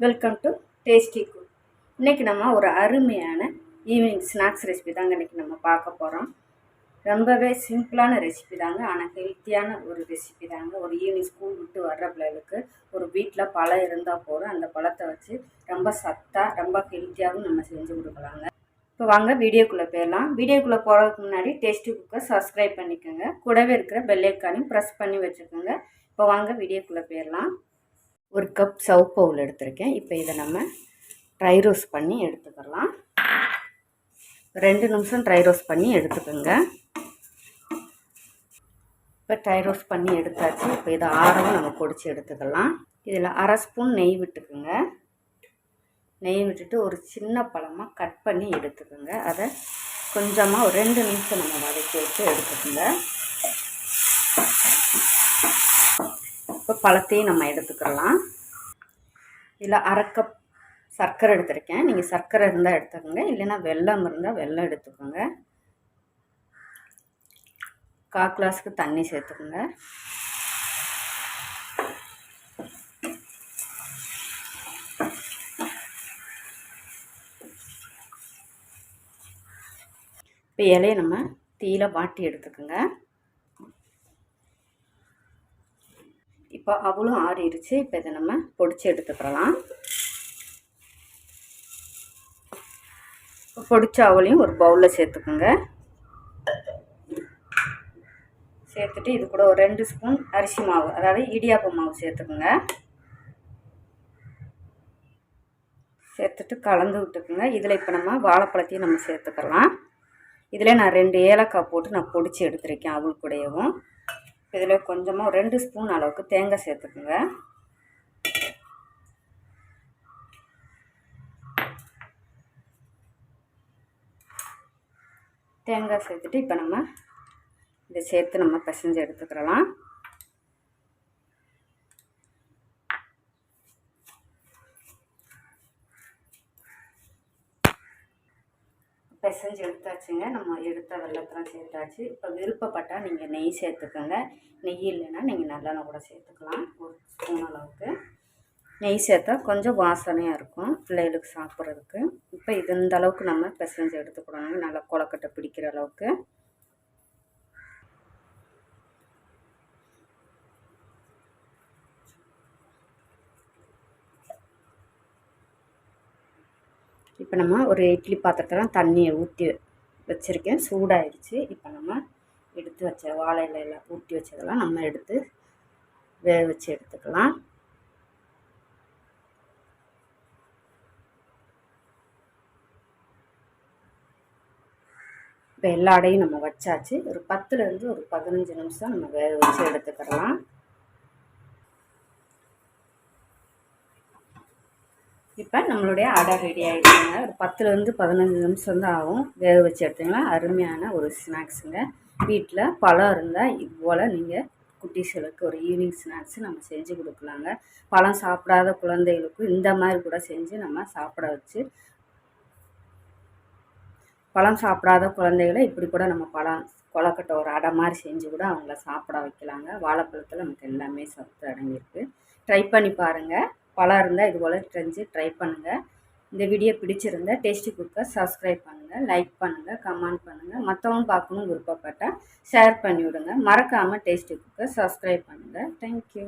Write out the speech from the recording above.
Welcome to tasty cook இன்றைக்கி நம்ம ஒரு அருமையான ஈவினிங் ஸ்நாக்ஸ் ரெசிபி தாங்க இன்றைக்கி நம்ம பார்க்க போகிறோம் ரொம்பவே சிம்பிளான ரெசிபி தாங்க ஆனால் ஹெல்த்தியான ஒரு ரெசிபி தாங்க. ஒரு ஈவினிங் ஸ்கூல் விட்டு வர்ற பிள்ளைகளுக்கு ஒரு வீட்டில் பழம் இருந்தால் போதும் அந்த பழத்தை வச்சு ரொம்ப சத்தாக ரொம்ப ஹெல்த்தியாகவும் நம்ம செஞ்சு கொடுக்கலாங்க. இப்போ வாங்க வீடியோக்குள்ளே போயிடலாம். வீடியோக்குள்ளே போகிறதுக்கு முன்னாடி டேஸ்டி குக்கை சப்ஸ்கிரைப் பண்ணிக்கோங்க. கூடவே இருக்கிற பெல்லைக்கானையும் ப்ரெஸ் பண்ணி வச்சுக்கோங்க. இப்போ வாங்க வீடியோக்குள்ளே போயிடலாம். ஒரு கப் சவு பவுல் எடுத்திருக்கேன். இப்போ இதை நம்ம ட்ரை ரோஸ்ட் பண்ணி எடுத்துக்கலாம். ரெண்டு நிமிஷம் ட்ரை ரோஸ்ட் பண்ணி எடுத்துக்கோங்க. இப்போ ட்ரை ரோஸ்ட் பண்ணி எடுத்தாச்சு. இப்போ இதை ஆறவும் நம்ம பொடிச்சு எடுத்துக்கலாம். இதில் அரை ஸ்பூன் நெய் விட்டுக்குங்க. நெய் விட்டுட்டு ஒரு சின்ன பழமாக கட் பண்ணி எடுத்துக்கோங்க. அதை கொஞ்சமாக ஒரு ரெண்டு நிமிஷம் நம்ம வதக்கி வச்சு எடுத்துக்கோங்க. இப்போ பழத்தையும் நம்ம எடுத்துக்கலாம் இதில் அரைக்கப் சர்க்கரை எடுத்திருக்கேன். நீங்கள் சர்க்கரை இருந்தால் எடுத்துக்கோங்க. இல்லைன்னா வெள்ளம் இருந்தால் வெல்லம் எடுத்துக்கோங்க. கால் கிளாஸுக்கு தண்ணி சேர்த்துக்கோங்க. இப்போ இலையை நம்ம தீயில வாட்டி எடுத்துக்கோங்க. இப்போ அவளும் ஆறிடுச்சு. இப்போ இதை நம்ம பொடிச்சு எடுத்துக்கலாம் பொடிச்ச அவளையும் ஒரு பவுலில் சேர்த்துக்குங்க. சேர்த்துட்டு இது கூட ஒரு ரெண்டு ஸ்பூன் அரிசி மாவு அதாவது இடியாப்ப மாவு சேர்த்துக்குங்க. சேர்த்துட்டு கலந்து விட்டுக்குங்க. இதில் இப்போ நம்ம வாழைப்பழத்தையும் நம்ம சேர்த்துக்கலாம். இதில் நான் ரெண்டு ஏலக்காய் போட்டு நான் பொடிச்சு எடுத்துருக்கேன் அவள் கூடயவும். இதில் கொஞ்சமாக ரெண்டு ஸ்பூன் அளவுக்கு தேங்காய் சேர்த்துக்குங்க. தேங்காய் சேர்த்துட்டு இப்போ நம்ம இதை சேர்த்து நம்ம பிசைஞ்சு எடுத்துக்கிறலாம். பிசைஞ்சு எடுத்தாச்சுங்க. நம்ம எடுத்த வெள்ளத்தெலாம் சேர்த்தாச்சு. இப்போ விருப்பப்பட்டால் நீங்கள் நெய் சேர்த்துக்கோங்க. நெய் இல்லைன்னா நீங்கள் நல்லெண்ணெய் கூட சேர்த்துக்கலாம். ஒரு ஸ்பூன் அளவுக்கு. நெய் சேர்த்தா கொஞ்சம் வாசனையாக இருக்கும். பிள்ளைகளுக்கு சாப்பிட்றதுக்கு. இப்போ இது இந்த அளவுக்கு நம்ம பிசைஞ்சு எடுத்துக்கணும் நல்லா கொலக்கட்டை பிடிக்கிற அளவுக்கு. இப்போ நம்ம ஒரு இட்லி பாத்திரத்தில் தண்ணியை ஊற்றி வச்சுருக்கேன். சூடாயிடுச்சு. இப்போ நம்ம எடுத்து வச்ச வாழை இலையில் ஊற்றி வச்சதெல்லாம் நம்ம எடுத்து வேக வச்சு எடுத்துக்கலாம். இப்போ எல்லா அடையும் நம்ம வச்சாச்சு. ஒரு பத்துலேருந்து ஒரு பதினஞ்சு நிமிஷம் நம்ம வேக வச்சு எடுத்துக்கலாம். இப்போ நம்மளுடைய அடை ரெடி ஆகிடுச்சுங்க ஒரு பத்துலேருந்து பதினஞ்சு நிமிஷம் தான் ஆகும். வேக வச்சு எடுத்திங்கன்னா அருமையான ஒரு ஸ்நாக்ஸுங்க வீட்டில் பழம் இருந்தால் இது போல் நீங்கள் குட்டீஸ்களுக்கு ஒரு ஈவினிங் ஸ்நாக்ஸ் நம்ம செஞ்சு கொடுக்கலாங்க. பழம் சாப்பிடாத குழந்தைகளுக்கும் இந்த மாதிரி கூட செஞ்சு நம்ம சாப்பிட வச்சு பழம் சாப்பிடாத குழந்தைகளை இப்படி கூட நம்ம பழம் கொலக்கட்டை ஒரு அடை மாதிரி செஞ்சு கூட அவங்கள சாப்பிட வைக்கலாங்க. வாழைப்பழத்தில் நமக்கு எல்லாமே சத்து அடங்கியிருக்கு. ட்ரை பண்ணி பாருங்கள் பழம் இருந்தால் இது போல் செஞ்சு ட்ரை பண்ணுங்கள் இந்த வீடியோ பிடிச்சிருந்தா டேஸ்டி குக்கை சப்ஸ்கிரைப் பண்ணுங்கள் லைக் பண்ணுங்கள் கமெண்ட் பண்ணுங்கள் மற்றவங்க பார்க்கணும் விருப்பப்பட்டால் ஷேர் பண்ணிவிடுங்க. மறக்காமல் டேஸ்டி குக்கை சப்ஸ்கிரைப் பண்ணுங்கள் தேங்க்யூ